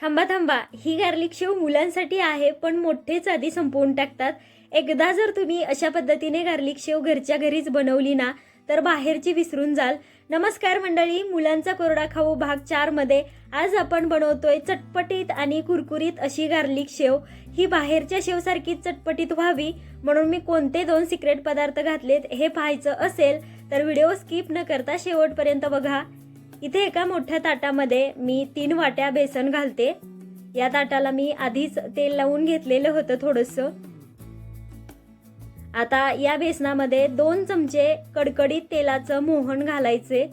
थांबा थांबा. ही गार्लिक शेव मुलांसाठी आहे पण मोठेच आधी संपवून टाकतात. एकदा जर तुम्ही अशा पद्धतीने गार्लिक शेव घरच्या घरीच बनवली ना तर बाहेरची विसरून जाल. नमस्कार मंडळी मुलांचा कोरडा खाऊ भाग चारमध्ये आज आपण बनवतोय चटपटीत आणि कुरकुरीत अशी गार्लिक शेव. ही बाहेरच्या शेवसारखीच चटपटीत व्हावी म्हणून मी कोणते दोन सिक्रेट पदार्थ घातलेत हे पाहायचं असेल तर व्हिडिओ स्किप न करता शेवटपर्यंत बघा. इथे एका मोठ्या ताटामध्ये मी तीन वाट्या बेसन घालते. या ताटाला मी आधीच तेल लावून घेतलेलं होतं थोडंसं. आता या बेसनामध्ये दोन चमचे कडकडीत तेलाचं मोहन घालायचे.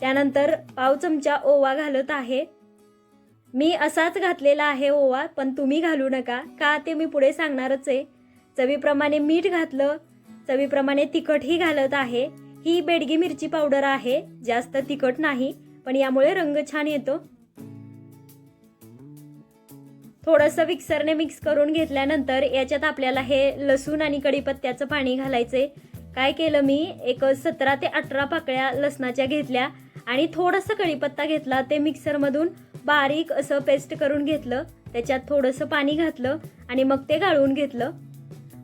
त्यानंतर पाव चमचा ओवा घालत आहे. मी असाच घातलेला आहे ओवा पण तुम्ही घालू नका का ते मी पुढे सांगणारच आहे. चवीप्रमाणे मीठ घातलं चवीप्रमाणे तिखटही घालत आहे. ही बेडगी मिरची पावडर आहे. जास्त तिखट नाही पण यामुळे रंग छान येतो. थोडंसं मिक्सरने मिक्स करून घेतल्यानंतर याच्यात आपल्याला हे लसूण आणि कढीपत्त्याचं पाणी घालायचंय. काय केलं मी? एक सतरा ते अठरा पाकळ्या लसणाच्या घेतल्या आणि थोडंसं कढीपत्ता घेतला. ते मिक्सरमधून बारीक असं पेस्ट करून घेतलं. त्याच्यात थोडंसं पाणी घातलं आणि मग ते गाळून घेतलं.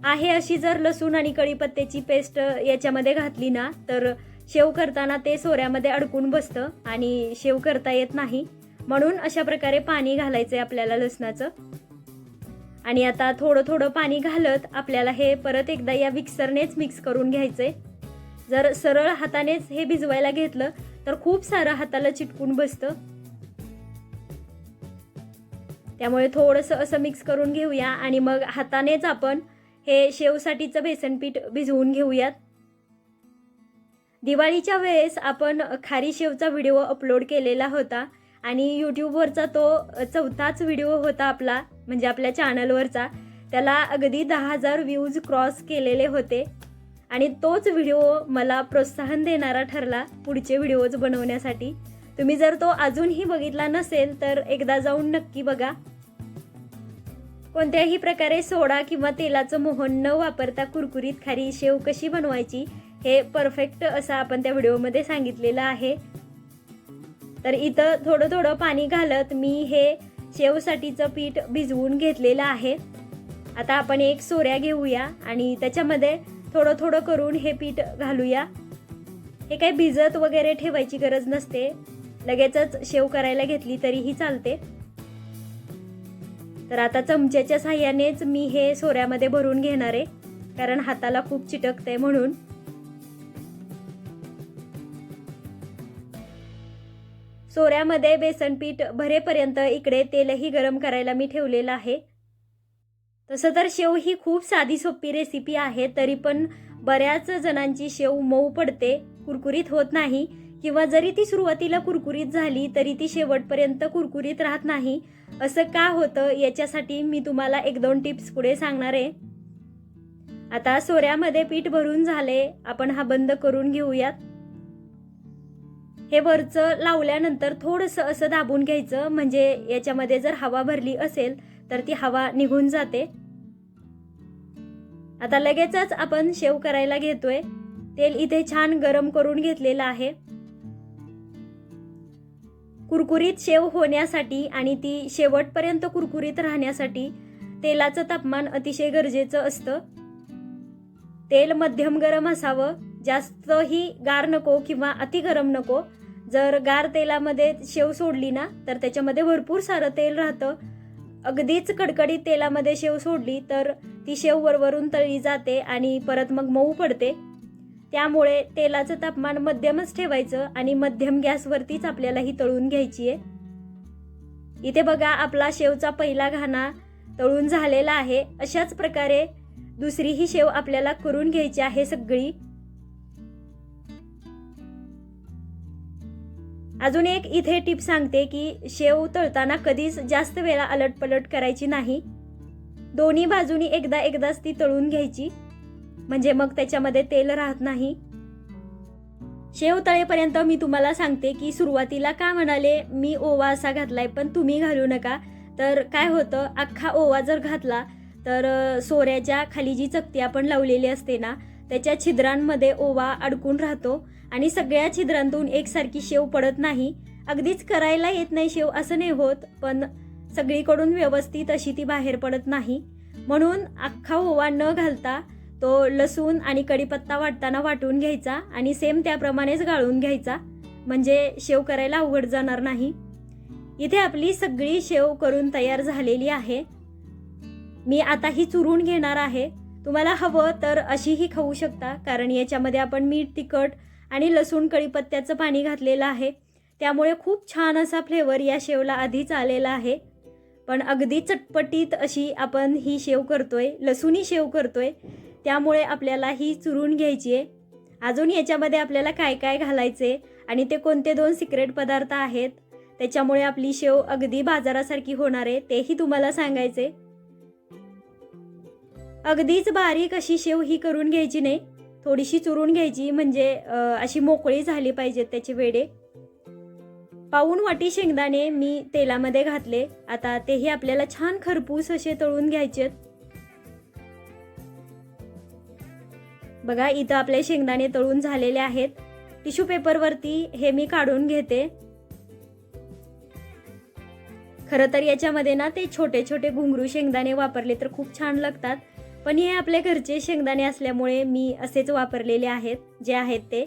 आहे अशी जर लसूण आणि कढीपत्त्याची पेस्ट याच्यामध्ये घातली ना तर शेव करताना ते सोऱ्यामध्ये अडकून बसतं आणि शेव करता येत नाही. म्हणून अशा प्रकारे पाणी घालायचंय आपल्याला लसणाचं. आणि आता थोडं थोडं पाणी घालत आपल्याला हे परत एकदा या मिक्सरनेच मिक्स करून घ्यायचंय. जर सरळ हातानेच हे भिजवायला घेतलं तर खूप सारं हाताला चिटकून बसतं. त्यामुळे थोडंसं असं मिक्स करून घेऊया आणि मग हातानेच आपण हे शेवसाठीचं बेसनपीठ भिजवून घेऊयात. दिवाळीच्या वेळेस आपण खारी शेवचा व्हिडिओ अपलोड केलेला होता आणि यूट्यूबवरचा तो चौथाच व्हिडिओ होता आपला म्हणजे आपल्या चॅनलवरचा. त्याला अगदी दहा हजार व्ह्यूज क्रॉस केलेले होते आणि तोच व्हिडिओ मला प्रोत्साहन देणारा ठरला पुढचे व्हिडिओज बनवण्यासाठी. तुम्ही जर तो अजूनही बघितला नसेल तर एकदा जाऊन नक्की बघा. कोणत्याही प्रकारे सोडा किंवा तेलाचं मोहन न वापरता कुरकुरीत खारी शेव कशी बनवायची हे परफेक्ट असं आपण त्या व्हिडिओमध्ये सांगितलेलं आहे. तर इथं थोडं थोडं पाणी घालत मी हे शेवसाठीचं पीठ भिजवून घेतलेलं आहे. आता आपण एक सोऱ्या घेऊया आणि त्याच्यामध्ये थोडं थोडं करून हे पीठ घालूया. हे काही भिजत वगैरे ठेवायची गरज नसते. लगेचच शेव करायला घेतली तरीही चालते. तर आता चमच्याच्या साह्यानेच मी हे सोऱ्यामध्ये भरून घेणार आहे. कारण हाताला खूप चिटकते म्हणून. सोऱ्यामध्ये बेसन पीठ भरेपर्यंत इकडे तेलही गरम करायला मी ठेवलेलं आहे. तसं तर शेव ही खूप साधी सोपी रेसिपी आहे तरी पण बऱ्याच जणांची शेव मऊ पडते कुरकुरीत होत नाही. किंवा जरी ती सुरुवातीला कुरकुरीत झाली तरी ती शेवटपर्यंत कुरकुरीत राहत नाही. असं का होतं? याच्यासाठी मी तुम्हाला एक दोन टिप्स पुढे सांगणार आहे. आता सोऱ्यामध्ये पीठ भरून झाले. आपण हा बंद करून घेऊयात. हे वरचं लावल्यानंतर थोडंसं असं दाबून घ्यायचं. म्हणजे याच्यामध्ये जर हवा भरली असेल तर ती हवा निघून जाते. आता लगेचच आपण शेव करायला घेतोय. तेल इथे छान गरम करून घेतलेलं आहे. कुरकुरीत शेव होण्यासाठी आणि ती शेवटपर्यंत कुरकुरीत राहण्यासाठी तेलाचं तापमान अतिशय गरजेचं असतं. तेल मध्यम गरम असावं जास्तही गार नको किंवा अति गरम नको. जर गार तेलामध्ये शेव सोडली ना तर त्याच्यामध्ये भरपूर सारं तेल राहतं. अगदीच कडकडीत तेलामध्ये शेव सोडली तर ती शेव वरवरून तळली जाते आणि परत मग मऊ पडते. त्यामुळे तेलाचं तापमान मध्यमच ठेवायचं आणि मध्यम गॅसवरतीच आपल्याला ही तळून घ्यायची आहे. इथे बघा आपला शेवचा पहिला घाणा तळून झालेला आहे. अशाच प्रकारे दुसरी ही शेव आपल्याला करून घ्यायची आहे सगळी. अजून एक इथे टिप सांगते की शेव तळताना कधीच जास्त वेळा अलटपलट करायची नाही. दोन्ही बाजूनी एकदा एकदाच ती तळून घ्यायची. म्हणजे मग त्याच्यामध्ये तेल राहत नाही? शेव तळेपर्यंत मी तुम्हाला सांगते की सुरुवातीला का म्हणाले मी ओवा असा घातलाय पण तुम्ही घालू नका. तर काय होतं अख्खा ओवा जर घातला तर सोऱ्याच्या खाली जी चकती आपण लावलेली असते ना त्याच्या छिद्रांमध्ये ओवा अडकून राहतो आणि सगळ्या छिद्रांतून एकसारखी शेव पडत नाही. अगदीच करायला येत नाही शेव असं नाही होत पण सगळीकडून व्यवस्थित अशी ती बाहेर पडत नाही. म्हणून अख्खा ओवा न घालता तो लसूण आणि कढीपत्ता वाटताना वाटून घ्यायचा आणि सेम त्याप्रमाणेच गाळून घ्यायचा. म्हणजे शेव करायला अवघड जाणार नाही. इथे आपली सगळी शेव करून तयार झालेली आहे. मी आता ही चुरून घेणार आहे. तुम्हाला हवं तर अशीही खाऊ शकता कारण याच्यामध्ये आपण मीठ तिखट आणि लसूण कढीपत्त्याचं पाणी घातलेलं आहे. त्यामुळे खूप छान असा फ्लेवर या शेवला आधीच आलेला आहे. पण अगदी चटपटीत अशी आपण ही शेव करतोय लसूणी शेव करतोय. त्यामुळे आपल्याला ही चुरून घ्यायची आहे. अजून याच्यामध्ये आपल्याला काय काय घालायचे आणि ते कोणते दोन सिक्रेट पदार्थ आहेत त्याच्यामुळे आपली शेव अगदी बाजारासारखी होणार आहे तेही तुम्हाला सांगायचे. अगदीच बारीक अशी शेव ही करून घ्यायची नाही. थोडीशी चुरून घ्यायची म्हणजे अशी मोकळी झाली पाहिजेत त्याचे वेडे. पाऊण वाटी शेंगदाणे मी तेलामध्ये घातले. आता तेही आपल्याला छान खरपूस असे तळून घ्यायचेत. बघा इथं आपले शेंगदाणे तळून झालेले आहेत. टिश्यू पेपरवरती हे मी काढून घेते. खरं तर याच्यामध्ये ना ते छोटे छोटे घुंगरू शेंगदाणे वापरले तर खूप छान लागतात. पण हे आपल्या घरचे शेंगदाणे असल्यामुळे मी असेच वापरलेले आहेत जे आहेत ते.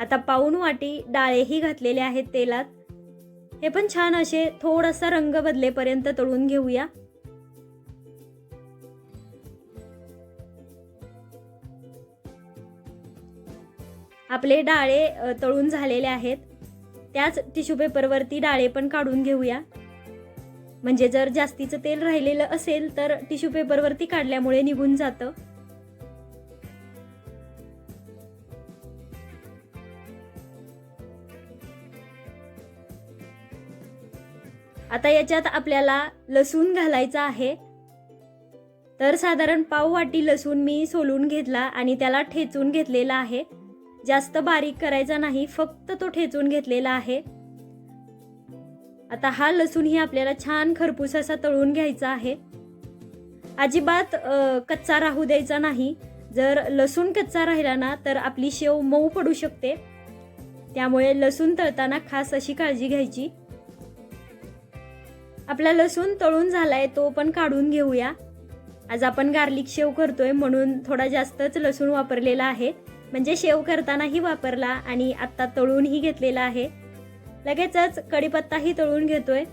आता पाऊण वाटी डाळेही घातलेले आहेत तेलात. हे पण छान असे थोडासा रंग बदलेपर्यंत तळून घेऊया. आपले डाळे तळून झालेले आहेत. त्याच टिश्यू पेपरवरती डाळे पण काढून घेऊया. म्हणजे जर जास्तीचं तेल राहिलेलं असेल तर टिश्यू पेपरवरती काढल्यामुळे निघून जातं. आता याच्यात आपल्याला लसूण घालायचा आहे. तर साधारण पाव वाटी लसूण मी सोलून घेतला आणि त्याला ठेचून घेतलेला आहे. जास्त बारीक करायचा नाही फक्त तो ठेचून घेतलेला आहे. आता हा लसूणही आपल्याला छान खरपूस असा तळून घ्यायचा आहे. अजिबात कच्चा राहू द्यायचा नाही. जर लसूण कच्चा राहिला ना तर आपली शेव मऊ पडू शकते. त्यामुळे लसूण तळताना खास अशी काळजी घ्यायची. आपला लसूण तळून झालाय तो पण काढून घेऊया. आज आपण गार्लिक शेव करतोय म्हणून थोडा जास्तच लसूण वापरलेला आहे. म्हणजे शेव करतानाही वापरला आणि आत्ता तळूनही घेतलेला आहे. लगेचच कढीपत्ताही तळून घेतोय.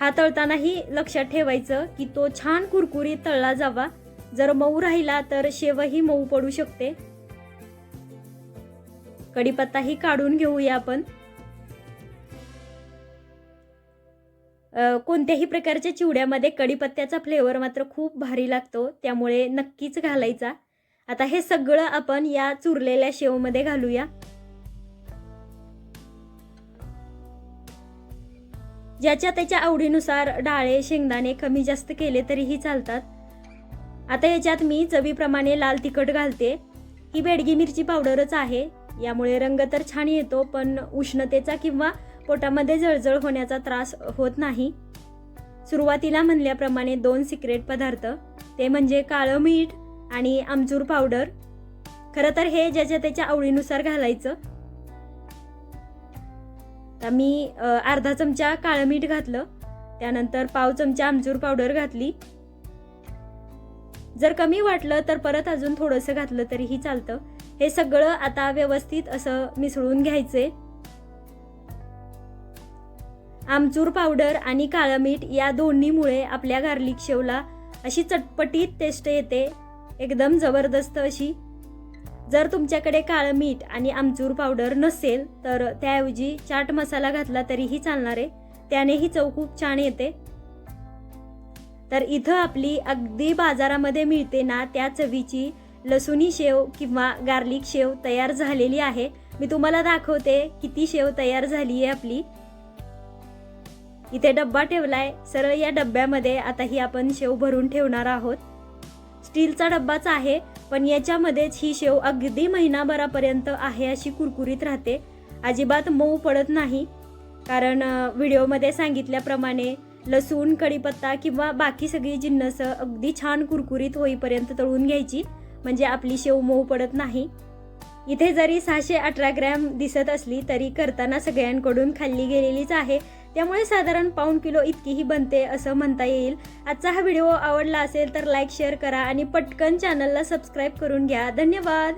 हा तळतानाही लक्षात ठेवायचं की तो छान कुरकुरीत तळला जावा. जर मऊ राहिला तर शेवही मऊ पडू शकते. कढीपत्ताही काढून घेऊया आपण. कोणत्याही प्रकारच्या चिवड्यामध्ये कढीपत्त्याचा फ्लेवर मात्र खूप भारी लागतो त्यामुळे नक्कीच घालायचा. आता हे सगळं आपण या चुरलेल्या शेवमध्ये घालूया. ज्याच्या त्याच्या आवडीनुसार डाळे शेंगदाणे कमी जास्त केले तरीही चालतात. आता याच्यात मी चवीप्रमाणे लाल तिखट घालते. ही बेडगी मिरची पावडरच आहे यामुळे रंग तर छान येतो पण उष्णतेचा किंवा पोटामध्ये जळजळ होण्याचा त्रास होत नाही. सुरुवातीला म्हणल्याप्रमाणे दोन सिक्रेट पदार्थ ते म्हणजे काळं मीठ आणि आमचूर पावडर खरं तर हे ज्याच्या त्याच्या आवडीनुसार घालायचं. तर मी अर्धा चमचा काळं मीठ घातलं. त्यानंतर पाव चमचा आमचूर पावडर घातली. जर कमी वाटलं तर परत अजून थोडंसं घातलं तरीही चालतं. हे सगळं आता व्यवस्थित असं मिसळून घ्यायचे आमचूर पावडर आणि काळं मीठ या दोन्हीमुळे आपल्या गार्लिक शेवला अशी चटपटीत टेस्ट येते. एकदम जबरदस्त अशी. जर तुमच्याकडे काळं मीठ आणि आमचूर पावडर नसेल तर त्याऐवजी चाट मसाला घातला तरीही चालणार आहे. त्यानेही चव खूप छान येते. तर इथं आपली अगदी बाजारामध्ये मिळते ना त्या चवीची लसुणी शेव किंवा गार्लिक शेव तयार झालेली आहे. मी तुम्हाला दाखवते किती शेव तयार झाली आहे आपली. इथे डब्बा ठेवलाय. सरळ या डब्यामध्ये आता ही आपण शेव भरून ठेवणार आहोत. स्टीलचा डब्बाच आहे पण याच्यामध्येच ही शेव अगदी महिनाभरापर्यंत आहे अशी कुरकुरीत राहते. अजिबात मऊ पडत नाही. कारण व्हिडिओमध्ये सांगितल्याप्रमाणे लसूण कढीपत्ता किंवा बाकी सगळी जिन्नस अगदी छान कुरकुरीत होईपर्यंत तळून घ्यायची. म्हणजे आपली शेव मऊ पडत नाही. इथे जरी सहाशे अठरा ग्रॅम दिसत असली तरी करताना सगळ्यांकडून खाल्ली गेलेलीच आहे. त्यामुळे साधारण पाऊण किलो इतकीही बनते असं म्हणता येईल. आजचा हा व्हिडिओ आवडला असेल तर लाईक शेअर करा आणि पटकन चॅनलला सबस्क्राईब करून घ्या. धन्यवाद!